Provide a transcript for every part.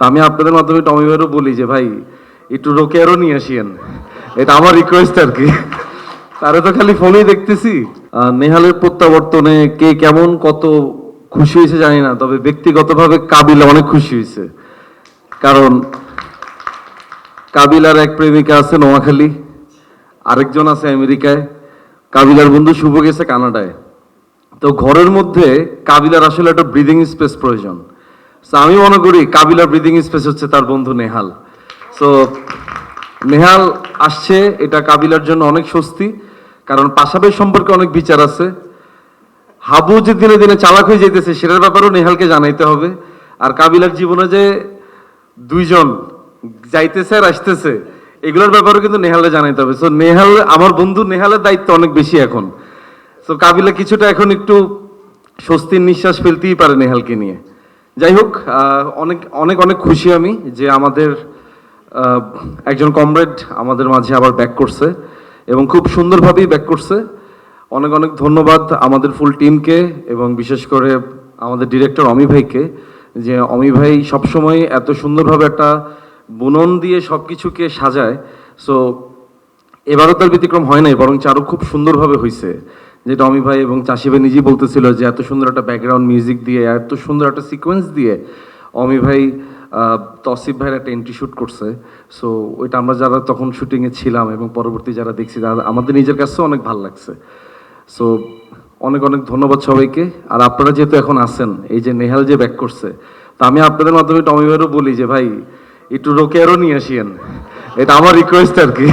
তা আমি আপনাদের মাধ্যমে টমি ভাইয়েরও বলি যে, ভাই, একটু রোকেয়ারও নিয়ে আসিয়েন। এটা আমার রিকোয়েস্ট আর কি। তারে তো খালি ফোনেই দেখতেছি। নেহালের প্রত্যাবর্তনে কে কেমন কত খুশি হয়েছে জানি না, তবে ব্যক্তিগতভাবে কাবিলা অনেক খুশি হয়েছে। কারণ কাবিলার এক প্রেমিকা আছে নোয়াখালী, আরেকজন আছে আমেরিকায়। কাবিলার বন্ধু শুভ গেছে কানাডায়। তো ঘরের মধ্যে কাবিলার আসলে একটা ব্রিদিং স্পেস প্রয়োজন। আমি মনে করি কাবিলার ব্রিদিং স্পেস হচ্ছে তার বন্ধু নেহাল। সো নেহাল আসছে, এটা কাবিলার জন্য অনেক স্বস্তি, কারণ পাশাপাশি সম্পর্কে অনেক বিচার আছে। হাবু যে দিনে দিনে চালাক হয়ে যেতেছে সেটার ব্যাপারেও নেহালকে জানাইতে হবে। আর কাবিলার জীবনে যে দুইজন যাইতেছে আর আসতেছে, এগুলোর ব্যাপারেও কিন্তু নেহালে জানাইতে হবে। সো নেহাল, আমার বন্ধু নেহালের দায়িত্ব অনেক বেশি এখন। সো কাবিলা কিছুটা এখন একটু স্বস্তির নিঃশ্বাস ফেলতেই পারে নেহালকে নিয়ে। যাই হোক অনেক অনেক অনেক খুশি আমি যে আমাদের একজন কমরেড আমাদের মাঝে আবার ব্যাক করছে এবং খুব সুন্দরভাবেই ব্যাক করছে। অনেক অনেক ধন্যবাদ আমাদের ফুল টিমকে এবং বিশেষ করে আমাদের ডিরেক্টর অমি ভাইকে যে অমি ভাই সবসময় এত সুন্দরভাবে একটা বুনন দিয়ে সব কিছুকে সাজায়। সো এবারও তার ব্যতিক্রম হয় নাই, বরং আরও খুব সুন্দরভাবে হয়েছে যেটা অমি ভাই এবং চাষি ভাই নিজেই বলতেছিল যে এত সুন্দর একটা ব্যাকগ্রাউন্ড মিউজিক দিয়ে, এত সুন্দর একটা সিকোয়েন্স দিয়ে অমি ভাই তসিফ ভাইয়ের একটা এন্ট্রি শ্যুট করছে। সো ওইটা আমরা যারা তখন শুটিংয়ে ছিলাম এবং পরবর্তী যারা দেখছি, তারা- আমাদের নিজের কাছেও অনেক ভালো লাগছে। সো অনেক অনেক ধন্যবাদ সবাইকে। আর আপনারা যেহেতু এখন আছেন, এই যে নেহাল যে ব্যাক করছে, তা আমি আপনাদের মাধ্যমে টমি ভাইয়েরও বলি যে, ভাই, একটু রোকেয়ারও নিয়ে আসিয়েন। এটা আমার রিকোয়েস্ট আর কি।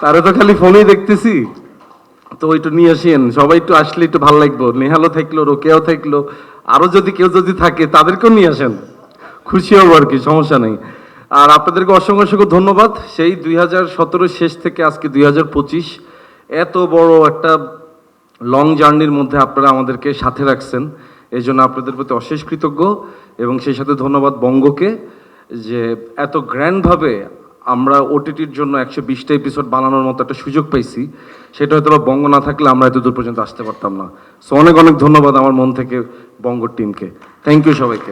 তারে তো খালি ফোনেই দেখতেছি। তো একটু নিয়ে আসেন। সবাই একটু আসলে একটু ভালো লাগবে। নেহালও থাকল, রোকেয়াও থাকল। আরও যদি কেউ যদি থাকে, তাদেরকেও নিয়ে আসেন। খুশি হব আর কি, সমস্যা নেই। আর আপনাদেরকে অসংখ্য অসংখ্য ধন্যবাদ। সেই দুই হাজার সতেরো শেষ থেকে আজকে দুই হাজার পঁচিশ এত বড় একটা লং জার্নির মধ্যে আপনারা আমাদেরকে সাথে রাখছেন। এই জন্য আপনাদের প্রতি অশেষ কৃতজ্ঞ। এবং সেই সাথে ধন্যবাদ বঙ্গকে যে এত গ্র্যান্ডভাবে আমরা ওটিটির জন্য একশো বিশটা এপিসোড বানানোর মতো একটা সুযোগ পাইছি। সেটা হয়তো বঙ্গ না থাকলে আমরা এত দূর পর্যন্ত আসতে পারতাম না। সো অনেক অনেক ধন্যবাদ আমার মন থেকে বঙ্গ টিমকে থ্যাংক ইউ সবাইকে।